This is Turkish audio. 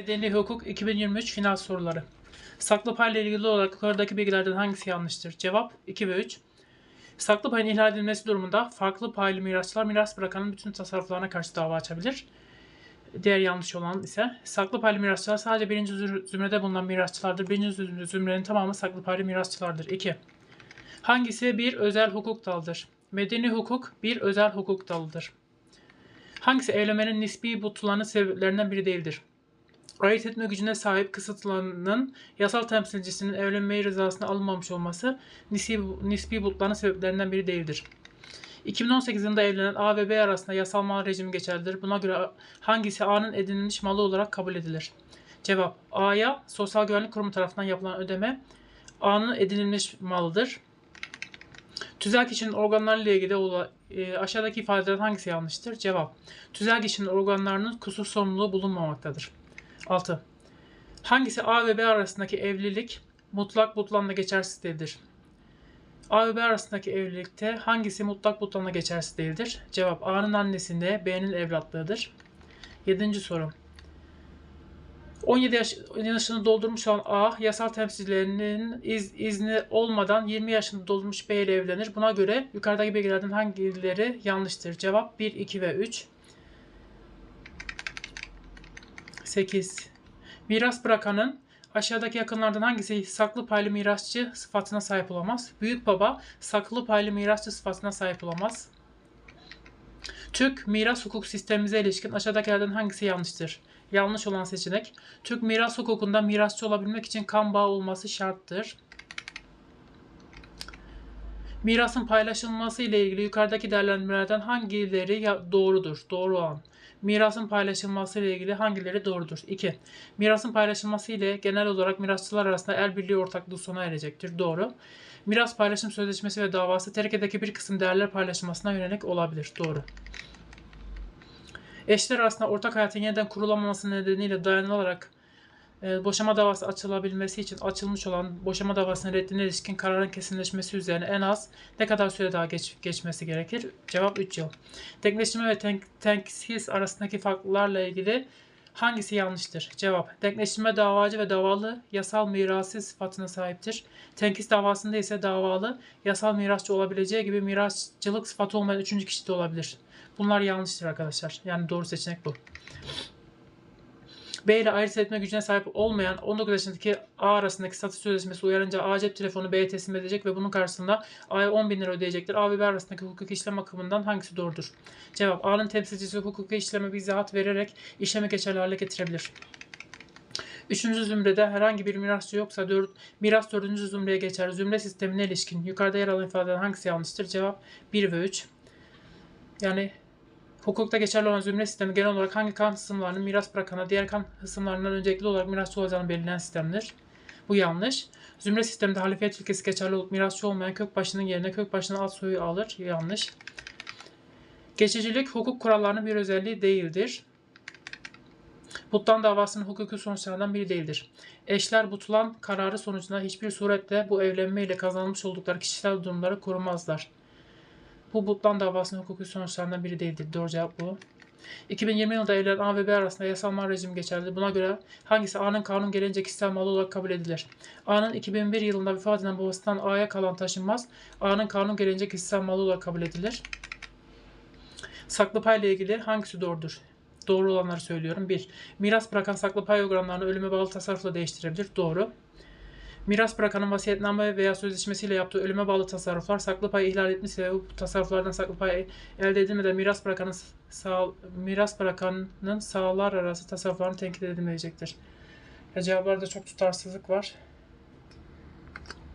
Medeni Hukuk 2023 final soruları. Saklı payla ilgili olarak yukarıdaki bilgilerden hangisi yanlıştır? Cevap 2 ve 3. Saklı payın ihlal edilmesi durumunda farklı paylı mirasçılar miras bırakanın bütün tasarruflarına karşı dava açabilir. Diğer yanlış olan ise saklı paylı mirasçılar sadece birinci zü- zümrede bulunan mirasçılardır. Birinci zü- zümrenin tamamı saklı paylı mirasçılardır. 2. Hangisi bir özel hukuk dalıdır? Medeni hukuk bir özel hukuk dalıdır. Hangisi evlenmenin nispi butlanın sebeplerinden biri değildir? Ayırt etme gücüne sahip kısıtlananın yasal temsilcisinin evlenmeyi rızasına alınmamış olması nispi, nispi butlanın sebeplerinden biri değildir. 2018 yılında evlenen A ve B arasında yasal mal rejimi geçerlidir. Buna göre hangisi A'nın edinilmiş malı olarak kabul edilir? Cevap A'ya Sosyal Güvenlik Kurumu tarafından yapılan ödeme A'nın edinilmiş malıdır. Tüzel kişinin organlarıyla ilgili olan e, aşağıdaki ifadelerden hangisi yanlıştır? Cevap Tüzel kişinin organlarının kusur sorumluluğu bulunmamaktadır. 6. Hangisi A ve B arasındaki evlilik mutlak butlanla geçersiz değildir? A ve B arasındaki evlilikte hangisi mutlak butlanla geçersiz değildir? Cevap A'nın annesinde B'nin evlatlığıdır. 7. soru. 17 yaş, yaşını doldurmuş olan A, yasal temsilcilerinin iz, izni olmadan 20 yaşını doldurmuş B ile evlenir. Buna göre yukarıdaki bilgilerden hangileri yanlıştır? Cevap 1, 2 ve 3. 8. Miras bırakanın aşağıdaki yakınlardan hangisi saklı paylı mirasçı sıfatına sahip olamaz? Büyük baba saklı paylı mirasçı sıfatına sahip olamaz. Türk miras hukuk sistemimize ilişkin aşağıdakilerden hangisi yanlıştır? Yanlış olan seçenek. Türk miras hukukunda mirasçı olabilmek için kan bağı olması şarttır. Mirasın paylaşılması ile ilgili yukarıdaki değerlendirmelerden hangileri doğrudur? Doğru olan. Mirasın paylaşılması ile ilgili hangileri doğrudur? 2. Mirasın paylaşılması ile genel olarak mirasçılar arasında el birliği ortaklığı sona erecektir. Doğru. Miras paylaşım sözleşmesi ve davası terkedeki bir kısım değerler paylaşılmasına yönelik olabilir. Doğru. Eşler arasında ortak hayatın yeniden kurulamaması nedeniyle dayanılarak boşama davası açılabilmesi için açılmış olan boşama davasının reddine ilişkin kararın kesinleşmesi üzerine en az ne kadar süre daha geç, geçmesi gerekir? Cevap 3 yıl. Denkleştirme ve tenk, tenksiz arasındaki farklarla ilgili hangisi yanlıştır? Cevap. Denkleştirme davacı ve davalı yasal mirası sıfatına sahiptir. Tenkis davasında ise davalı yasal mirasçı olabileceği gibi mirasçılık sıfatı olmayan üçüncü kişi de olabilir. Bunlar yanlıştır arkadaşlar. Yani doğru seçenek bu. B ile ayırt etme gücüne sahip olmayan 19 yaşındaki A arasındaki satış sözleşmesi uyarınca A cep telefonu B'ye teslim edecek ve bunun karşılığında A'ya 10 bin lira ödeyecektir. A ve B arasındaki hukuki işlem akımından hangisi doğrudur? Cevap A'nın temsilcisi hukuki işleme bir izahat vererek işlemi geçerli hale getirebilir. Üçüncü zümrede herhangi bir mirasçı yoksa dört, miras dördüncü zümreye geçer. Zümre sistemine ilişkin yukarıda yer alan ifadeden hangisi yanlıştır? Cevap 1 ve 3. Yani Hukukta geçerli olan zümre sistemi genel olarak hangi kan kısımlarının miras bırakana diğer kan kısımlarından öncelikli olarak mirasçı olacağını belirleyen sistemdir. Bu yanlış. Zümre sisteminde halifiyet ilkesi geçerli olup mirasçı olmayan kök başının yerine kök başının alt soyu alır. Yanlış. Geçicilik hukuk kurallarının bir özelliği değildir. Butlan davasının hukuki sonuçlarından biri değildir. Eşler butlan kararı sonucunda hiçbir surette bu evlenme ile kazanılmış oldukları kişisel durumları korumazlar. Bu Butlan davasının hukuki sonuçlarından biri değildir. Doğru cevap bu. 2020 yılında evlenen A ve B arasında yasal mal rejimi geçerlidir. Buna göre hangisi A'nın kanun gelince kişisel malı olarak kabul edilir? A'nın 2001 yılında vefat eden babasından A'ya kalan taşınmaz. A'nın kanun gelince kişisel malı olarak kabul edilir. Saklı pay ile ilgili hangisi doğrudur? Doğru olanları söylüyorum. 1. Miras bırakan saklı pay oranlarını ölüme bağlı tasarrufla değiştirebilir. Doğru. Miras bırakanın vasiyetname veya sözleşmesiyle yaptığı ölüme bağlı tasarruflar saklı pay ihlal etmişse ve bu tasarruflardan saklı pay elde edilmeden miras bırakanın sağ, miras bırakanın sağlar arası tasarruflarını tenkit edilmeyecektir. Ya cevaplarda çok tutarsızlık var.